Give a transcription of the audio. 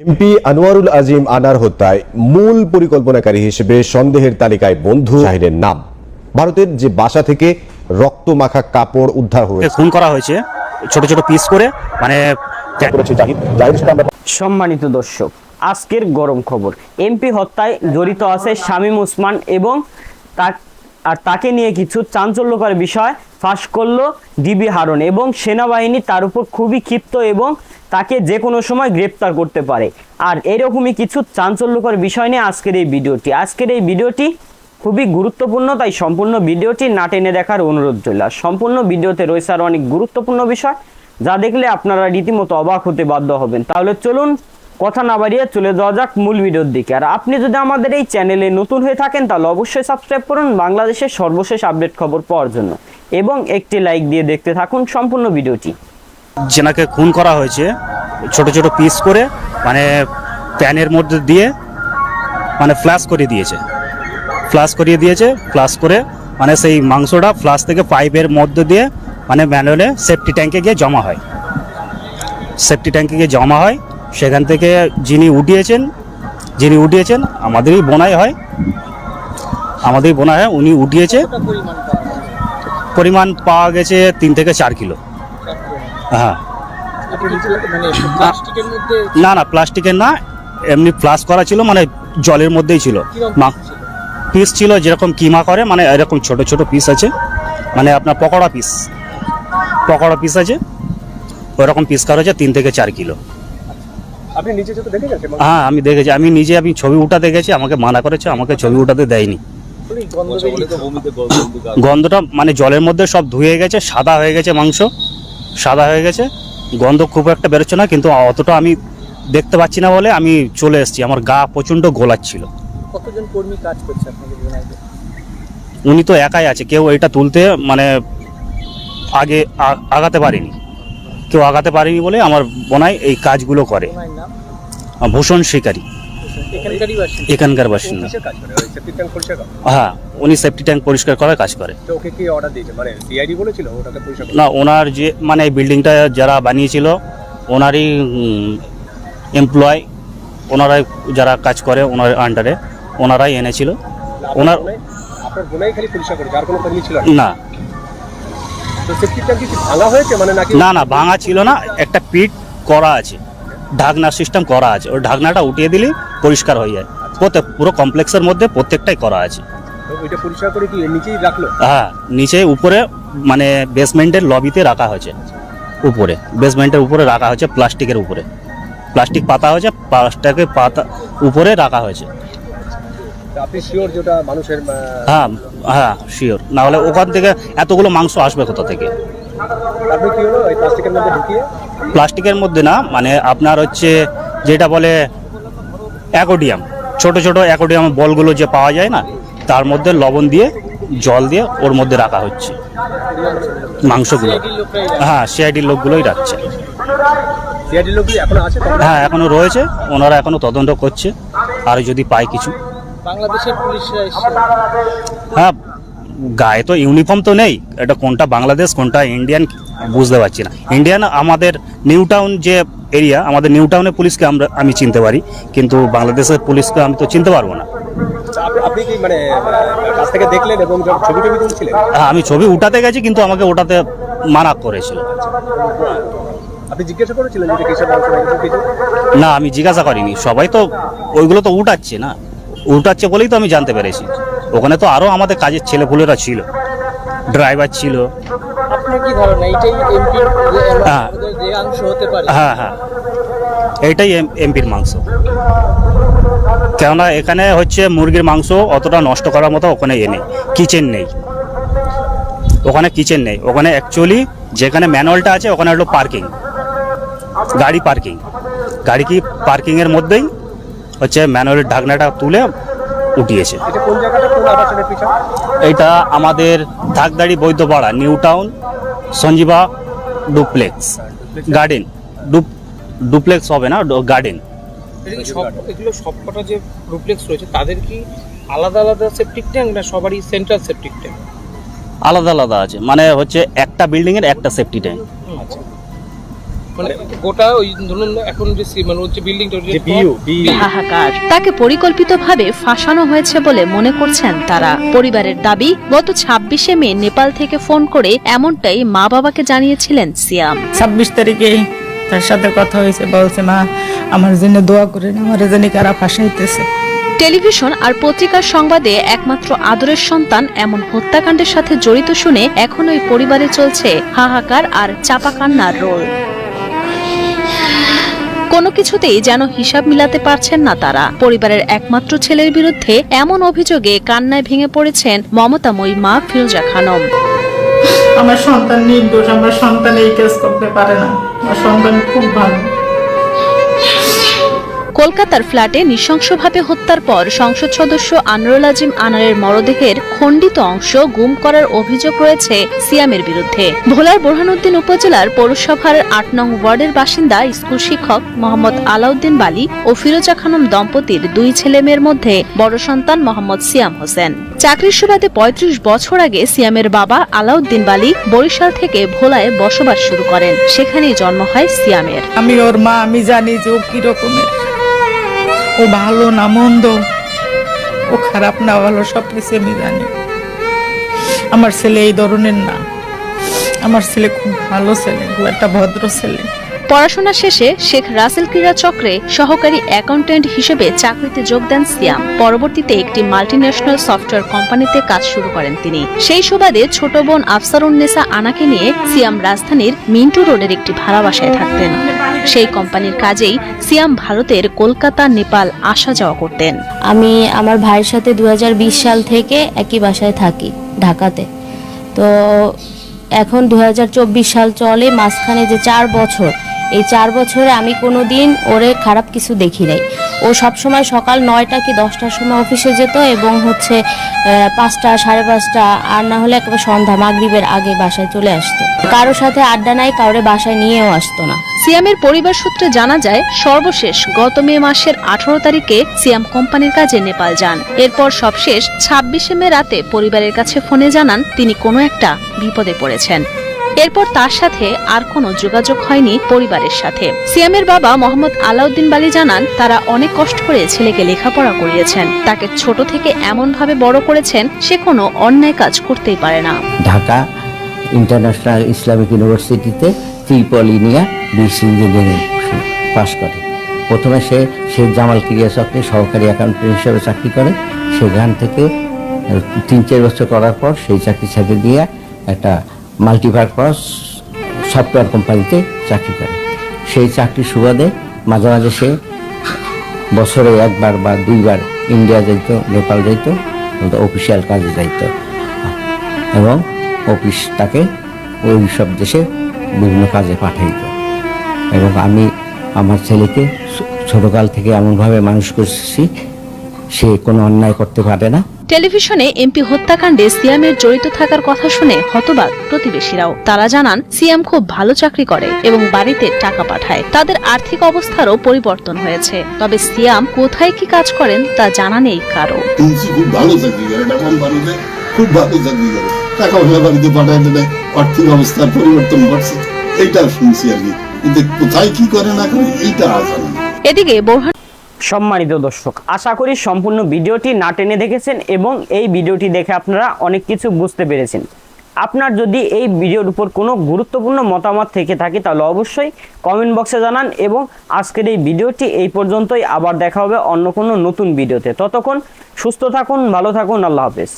MP Anwarul Azim আনার হত্যায় মূল পরিকল্পনাকারী হিসেবে সন্দেহের তালিকায় বন্ধু শাহিনের নাম। ভারতের যে বাসা থেকে রক্ত মাখা কাপড় উদ্ধার হয়েছে। খুন করা হয়েছে ছোট ছোট পিস করে মানে সম্মানিত দর্শক আজকের গরম খবর। এমপি হত্যায় জড়িত আছে শামীম ওসমান এবং আর তাকে নিয়ে কিছু চাঞ্চল্যকর বিষয় ফাঁস করল ডিবি হারন এবং সেনাবাহিনী তার উপর খুবই ক্ষিপ্ত এবং তাকে যে কোনো সময় গ্রেপ্তার করতে পারে। আর এরকমই কিছু চাঞ্চল্যকর বিষয় নিয়ে আজকের এই ভিডিওটি। আজকের এই ভিডিওটি খুবই গুরুত্বপূর্ণ, তাই সম্পূর্ণ ভিডিওটি না টেনে দেখার অনুরোধ রইল। সম্পূর্ণ ভিডিওতে রয়েছে আরও অনেক গুরুত্বপূর্ণ বিষয়, যা দেখলে আপনারা রীতিমতো অবাক হতে বাধ্য হবেন। তাহলে চলুন কথা না বাড়িয়ে চলে যাওয়া যাক মূল ভিডিওর দিকে। আর আপনি যদি আমাদের এই চ্যানেলে নতুন হয়ে থাকেন, তাহলে অবশ্যই সাবস্ক্রাইব করুন বাংলাদেশের সর্বশেষ আপডেট খবর পাওয়ার জন্য। এবং একটি লাইক দিয়ে দেখতে থাকুন সম্পূর্ণ ভিডিওটি। যেনাকে খুন করা হয়েছে, ছোট ছোট পিস করে মানে প্যানের মধ্যে দিয়ে মানে ফ্ল্যাশ করে দিয়েছে। ফ্ল্যাশ করিয়ে দিয়েছে ফ্ল্যাশ করে মানে সেই মাংসটা ফ্ল্যাশ থেকে পাইপের মধ্যে দিয়ে মানে ম্যানুয়ালে সেফটি ট্যাঙ্কে গিয়ে জমা হয়। সেফটি ট্যাঙ্কে গিয়ে জমা হয়। সেখান থেকে যিনি উঠিয়েছেন যিনি উঠিয়েছেন, আমাদেরই বোনাই হয়। আমাদেরই বোনাই হয়, উনি উঠিয়েছে। পরিমাণ পাওয়া গেছে তিন থেকে চার কিলো। হ্যাঁ। মানে প্লাস্টিকের মধ্যে না না প্লাস্টিকের না এমনি ফ্লাশ করা ছিল মানে জলের মধ্যেই ছিল। পিস ছিল? যেরকম কিমা করে মানে এরকম ছোট ছোট পিস আছে। মানে আপনার পকোড়া পিস পকোড়া পিস আছে। ওরকম পিস করা হচ্ছে তিন থেকে চার কিলো। আপনি নিচে যেতে দেখে গেছেন? হ্যাঁ আমি দেখেছি। আমি নিজে আমি ছবি উঠাতে গেছি আমাকে মানা করেছে আমাকে ছবি উঠাতে দেয়নি। গন্ধটা মানে জলের মধ্যে সব ধুয়ে গেছে সাদা হয়ে গেছে মাংস। সাদা হয়ে গেছে। গন্ধ খুব একটা বেরোচ্ছে না কিন্তু অতটা আমি দেখতে পাচ্ছি না বলে আমি চলে এসেছি। আমার গা প্রচণ্ড গোলাচ্ছিল। কতজন কর্মী কাজ করছে আপনাদের উনি তো একাই আছে কেউ এটা তুলতে মানে আগে আগাতে পারেনি। কেউ আগাতে পারেনি বলে আমার বোনাই এই কাজগুলো করে। ভূষণ শিকারী। এখানকার বাসিন্দা। করে? করে? হ্যাঁ উনি সেফটি ট্যাঙ্ক পরিষ্কার করার কাজ করে। মানে করতে? না ওনার যে মানে এই বিল্ডিংটা যারা বানিয়েছিল ওনারই এমপ্লয় ওনারাই যারা কাজ করে ওনার আন্ডারে ওনারাই এনেছিল। ওনার- না? মানে না না ভাঙা ছিল না একটা পিট করা আছে। ঢাকনা সিস্টেম করা আছে। ওই ঢাকনাটা উঠিয়ে দিলেই পরিষ্কার হয়ে যায়। প্রত্যেক পুরো কমপ্লেক্সের মধ্যে প্রত্যেকটাই করা আছে। ওইটা পরিষ্কার করে কি নিচেই রাখল? হ্যাঁ নিচে উপরে মানে বেসমেন্টের লবিতে রাখা হয়েছে। উপরে বেসমেন্টের উপরে রাখা হয়েছে প্লাস্টিকের উপরে। প্লাস্টিক পাতা হয়েছে প্লাস্টিকের পাতা উপরে রাখা হয়েছে। আপনি শিওর যেটা মানুষের হ্যাঁ হ্যাঁ শিওর না হলে ওখান থেকে এতগুলো মাংস আসবে কোথা থেকে? প্লাস্টিকের মধ্যে না মানে আপনার হচ্ছে যেটা বলে অ্যাকোডিয়াম। ছোট ছোট অ্যাকোডিয়াম বলগুলো যে পাওয়া যায় না তার মধ্যে লবণ দিয়ে জল দিয়ে ওর মধ্যে রাখা হচ্ছে। মাংসগুলো। হ্যাঁ সিআইডির লোকগুলোই রাখছে? হ্যাঁ এখনও রয়েছে। ওনারা এখনও তদন্ত করছে। আর যদি পায় কিছু। হ্যাঁ গায়ে তো ইউনিফর্ম তো নেই। এটা কোনটা বাংলাদেশ কোনটা ইন্ডিয়ান বুঝতে পারছি না। ইন্ডিয়ান আমাদের নিউ টাউন যে এরিয়া আমাদের নিউ টাউনের পুলিশকে আমরা আমি চিনতে পারি কিন্তু বাংলাদেশের পুলিশকে আমি তো চিনতে পারব না। আপনি কি মানে কাছ থেকে দেখলেন এবং ছবি টবি তুলছিলেন? হ্যাঁ আমি ছবি উঠাতে গেছি কিন্তু আমাকে ওটাতে মানা করেছিল। আপনি জিজ্ঞাসা করেছিলেন যে কিসের না কিছু কিছু? না আমি জিজ্ঞাসা করিনি। সবাই তো ওইগুলো তো উঠাচ্ছে না। উঠাচ্ছে বলেই তো আমি জানতে পেরেছি। ওখানে তো আরও আমাদের কাজের ছেলেপুলেরা ছিল। ড্রাইভার ছিল। কি ধারণা? এইটাই এমপির হ্যাঁ। যে অংশ হতে পারে। হ্যাঁ হ্যাঁ। এইটাই এমপির মাংস। কেননা এখানে হচ্ছে মুরগির মাংস অতটা নষ্ট করার মতো ওখানে এ নেই। কিচেন নেই। ওখানে কিচেন নেই। ওখানে অ্যাকচুয়ালি যেখানে ম্যানুয়ালটা আছে ওখানে হলো পার্কিং। গাড়ি পার্কিং। গাড়ি কি পার্কিংয়ের মধ্যেই হচ্ছে ম্যানুয়ালের ঢাকনাটা তুলে উঠিয়েছে। এটা আমাদের ধাকদাড়ি Baidyapara new town. Sanjiva duplex. Garden. Dope duplex হবে না গার্ডেন। সব এগুলো সবকটা যে ডুপ্লেক্স রয়েছে তাদের কি আলাদা আলাদা সেপটিক ট্যাঙ্ক না সবারই সেন্ট্রাল সেপটিক ট্যাঙ্ক আলাদা আলাদা আছে। মানে হচ্ছে একটা বিল্ডিংয়ের এর একটা সেফটি ট্যাঙ্ক মানে গোটা ওই ধরুন এখন যে মানে হচ্ছে বিল্ডিংটা যে বিউ বিউ। হাহাকার। তাকে পরিকল্পিতভাবে ফাঁসানো হয়েছে বলে মনে করছেন তারা। পরিবারের দাবি গত ছাব্বিশে মে নেপাল থেকে ফোন করে এমনটাই মা বাবাকে জানিয়েছিলেন সিয়াম। ছাব্বিশ তারিখে তার সাথে কথা হয়েছে বলছে মা আমার জন্য দোয়া করেন আমার জন্য কারা ফাঁসাইতেছে? টেলিভিশন আর পত্রিকার সংবাদে একমাত্র আদরের সন্তান এমন হত্যাকাণ্ডের সাথে জড়িত শুনে এখন ওই পরিবারে চলছে হাহাকার আর চাপা কান্নার রোল। কোনো কিছুতেই যেন হিসাব মিলাতে পারছেন না তারা। পরিবারের একমাত্র ছেলের বিরুদ্ধে এমন অভিযোগে কান্নায় ভেঙে পড়েছেন মমতাময়ী মা ফিরোজা খানম। আমার সন্তান নির্দোষ, আমার সন্তান এই কাজ করতে পারে না। আমার সন্তান খুব ভালো। কলকাতার ফ্ল্যাটে নৃশংসভাবে হত্যার পর সংসদ সদস্য আনোয়ারুল আজিম আনারের মরদেহের খণ্ডিত অংশ গুম করার অভিযোগ রয়েছে সিয়ামের বিরুদ্ধে। ভোলার বোরহানুদ্দিন উপজেলার পৌরসভার আট নং ওয়ার্ডের বাসিন্দা স্কুল শিক্ষক মোহাম্মদ আলাউদ্দিন বালি ও ফিরোজা খানম দম্পতির দুই ছেলেমেয়ের মধ্যে বড় সন্তান মোহাম্মদ সিয়াম হোসেন। চাকরির সুবাদে পঁয়ত্রিশ বছর আগে সিয়ামের বাবা আলাউদ্দিন বালি বরিশাল থেকে ভোলায় বসবাস শুরু করেন। সেখানেই জন্ম হয় সিয়ামের। আমি ওর মা, আমি জানি যে ও কি রকমের ও ভালো না, মন্দ। ও খারাপ না, ভালো, সব কিছু আমি জানি। আমার ছেলে এই ধরনের না। আমার ছেলে খুব ভালো ছেলে, খুব একটা ভদ্র ছেলে। পড়াশোনা শেষে শেখ রাসেল ক্রীড়া চক্রে সহকারী অ্যাকাউন্ট্যান্ট হিসেবে চাকরিতে যোগ দেন সিয়াম। পরবর্তীতে একটি মাল্টিন্যাশনাল সফটওয়্যার কোম্পানিতে কাজ শুরু করেন তিনি। সেই সুবাদে ছোট বোন আফসারুন্নেসা আনাকে নিয়ে সিয়াম রাজধানীর মিন্টু রোডের একটি ভাড়া বাসায় থাকতেন। সেই কোম্পানির কাজেই সিয়াম ভারতের কলকাতা, নেপাল, আসা যাওয়া করতেন। আমি আমার ভাইয়ের সাথে দুই হাজার বিশ সাল থেকে একই বাসায় থাকি, ঢাকাতে। তো এখন দুই হাজার চব্বিশ সাল চলে, মাঝখানে যে চার বছর, এই চার বছরে আমি কোনো দিন ওরে খারাপ কিছু দেখি নাই। ও সবসময় সকাল নয়টা কি দশটার সময় অফিসে যেত এবং হচ্ছে পাঁচটা, সাড়ে পাঁচটা, আর না হলে একেবারে সন্ধ্যা, মাগরিবের আগে বাসায় চলে আসতো। কারোর সাথে আড্ডা নাই কাউরে বাসায় নিয়েও আসতো না। সিয়ামের পরিবার সূত্রে জানা যায়, সর্বশেষ গত মে মাসের আঠারো তারিখে সিয়াম কোম্পানির কাজে নেপাল যান। এরপর সবশেষ ছাব্বিশে মে রাতে পরিবারের কাছে ফোনে জানান, তিনি কোনো একটা বিপদে পড়েছেন। এরপর তার সাথে আর কোনো যোগাযোগ হয়নি পরিবারের সাথে। সিয়ামের বাবা মোহাম্মদ আলাউদ্দিন বালি জানান, তারা অনেক কষ্ট করে ছেলেকে লেখাপড়া করিয়েছেন। তাকে ছোট থেকে এমন ভাবে বড় করেছেন, সে কোনো অন্যায় কাজ করতেই পারে না। ঢাকা ইন্টারন্যাশনাল ইসলামিক ইউনিভার্সিটিতে ত্রিপলি নিয়ে বিশ ইঞ্জিনিয়ারিং পাশ করে। প্রথমে সে শেখ জামাল ক্রিয়া চক্রে সহকারী অ্যাকাউন্টেন্ট হিসেবে চাকরি করে। সেখান থেকে তিন চার বছর করার পর সেই চাকরি ছেড়ে দিয়ে একটা মাল্টিপারপাস সফটওয়্যার কোম্পানিতে চাকরি করে। সেই চাকরির সুবাদে মাঝে মাঝে সে বছরে একবার বা দুইবার ইন্ডিয়া যাইত নেপাল যাইত অফিসিয়াল কাজে যাইত। এবং অফিস তাকে ওই সব দেশে বিভিন্ন কাজে পাঠাইত। এবং আমি আমার ছেলেকে ছোটকাল থেকে এমনভাবে মানুষ করছি, সে কোনো অন্যায় করতে পারে না। টেলিভিশনে এমপি হত্যাকাণ্ডে সিয়ামের জড়িত থাকার কথা শুনে হতবাক প্রতিবেশীরাও। তারা জানান সিয়াম খুব ভালো চাকরি করে এবং বাড়িতে টাকা পাঠায়। তাদের আর্থিক অবস্থারও পরিবর্তন হয়েছে। তবে সিয়াম কোথায় কি কাজ করেন তা জানা নেই কারও খুব ভালো চাকরি করে খুব ভালো চাকরি করে। টাকা বাড়িতে পাঠায় আর্থিক অবস্থার পরিবর্তন ঘটছে। শুনছি কিন্তু কোথায় কি করে না করে এইটা এদিকে বোরহান সম্মানিত দর্শক, আশা করি সম্পূর্ণ ভিডিওটি না টেনে দেখেছেন এবং এই ভিডিওটি দেখে আপনারা অনেক কিছু বুঝতে পেরেছেন। আপনার যদি এই ভিডিওর উপর কোনো গুরুত্বপূর্ণ মতামত থেকে থাকে, তাহলে অবশ্যই কমেন্ট বক্সে জানান এবং আজকের এই ভিডিওটি এই পর্যন্তই। আবার দেখা হবে অন্য কোনো নতুন ভিডিওতে। ততক্ষণ সুস্থ থাকুন, ভালো থাকুন, আল্লাহ হাফেজ।